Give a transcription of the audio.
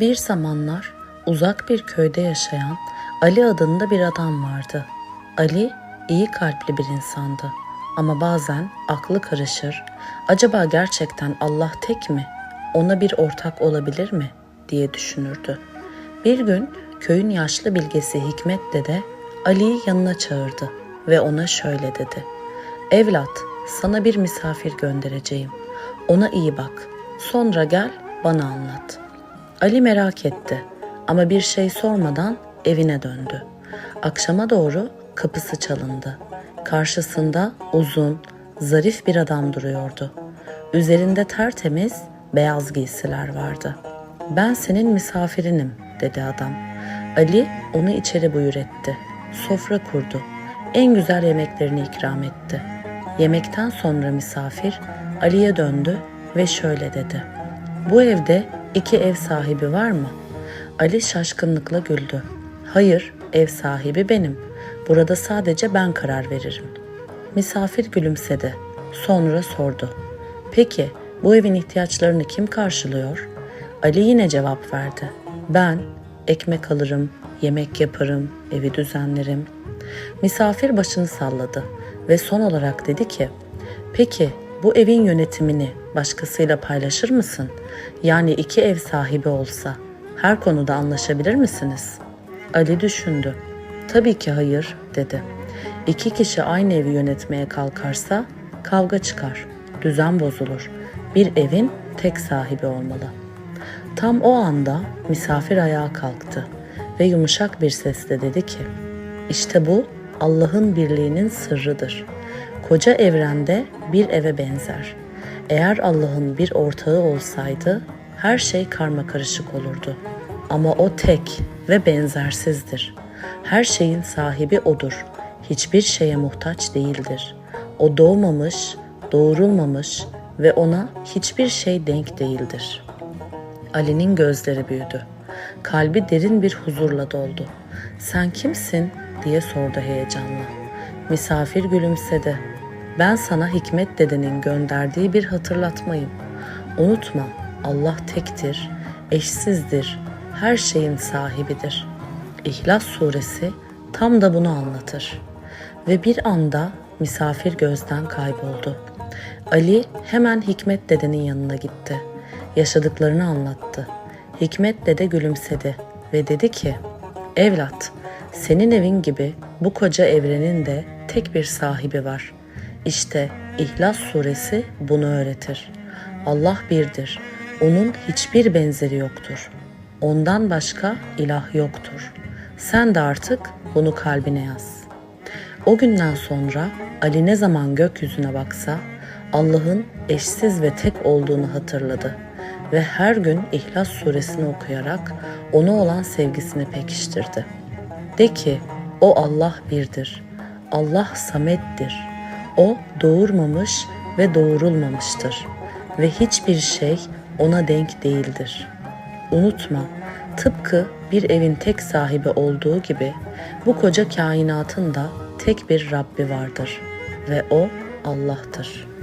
Bir zamanlar uzak bir köyde yaşayan Ali adında bir adam vardı. Ali iyi kalpli bir insandı ama bazen aklı karışır. Acaba gerçekten Allah tek mi? Ona bir ortak olabilir mi? diye düşünürdü. Bir gün köyün yaşlı bilgesi Hikmet dede Ali'yi yanına çağırdı ve ona şöyle dedi. Evlat, sana bir misafir göndereceğim. Ona iyi bak. Sonra gel bana anlat. Ali merak etti ama bir şey sormadan evine döndü. Akşama doğru kapısı çalındı. Karşısında uzun, zarif bir adam duruyordu. Üzerinde tertemiz beyaz giysiler vardı. Ben senin misafirinim dedi adam. Ali onu içeri buyur etti. Sofra kurdu. En güzel yemeklerini ikram etti. Yemekten sonra misafir Ali'ye döndü ve şöyle dedi. Bu evde iki ev sahibi var mı? Ali şaşkınlıkla güldü. Hayır, ev sahibi benim. Burada sadece ben karar veririm. Misafir gülümsedi. Sonra sordu. Peki bu evin ihtiyaçlarını kim karşılıyor? Ali yine cevap verdi. Ben ekmek alırım, yemek yaparım, evi düzenlerim. Misafir başını salladı ve son olarak dedi ki, Peki bu evin yönetimini başkasıyla paylaşır mısın? Yani iki ev sahibi olsa her konuda anlaşabilir misiniz? Ali düşündü. Tabii ki hayır dedi. İki kişi aynı evi yönetmeye kalkarsa kavga çıkar, düzen bozulur. Bir evin tek sahibi olmalı. Tam o anda misafir ayağa kalktı ve yumuşak bir sesle dedi ki, işte bu Allah'ın birliğinin sırrıdır. Koca evrende bir eve benzer. Eğer Allah'ın bir ortağı olsaydı her şey karma karışık olurdu. Ama o tek ve benzersizdir. Her şeyin sahibi odur. Hiçbir şeye muhtaç değildir. O doğmamış, doğurulmamış ve ona hiçbir şey denk değildir. Ali'nin gözleri büyüdü. Kalbi derin bir huzurla doldu. Sen kimsin diye sordu heyecanla. Misafir gülümsedi. Ben sana Hikmet dedenin gönderdiği bir hatırlatmayım. Unutma Allah tektir, eşsizdir, her şeyin sahibidir. İhlas suresi tam da bunu anlatır. Ve bir anda misafir gözden kayboldu. Ali hemen Hikmet dedenin yanına gitti. Yaşadıklarını anlattı. Hikmet dede gülümsedi ve dedi ki, Evlat, senin evin gibi bu koca evrenin de tek bir sahibi var. İşte İhlas suresi bunu öğretir. Allah birdir. Onun hiçbir benzeri yoktur. Ondan başka ilah yoktur. Sen de artık bunu kalbine yaz. O günden sonra Ali ne zaman gökyüzüne baksa Allah'ın eşsiz ve tek olduğunu hatırladı ve her gün İhlas suresini okuyarak ona olan sevgisini pekiştirdi. De ki o Allah birdir. Allah samettir. O doğurmamış ve doğurulmamıştır ve hiçbir şey ona denk değildir. Unutma, tıpkı bir evin tek sahibi olduğu gibi bu koca kainatın da tek bir Rabbi vardır ve o Allah'tır.''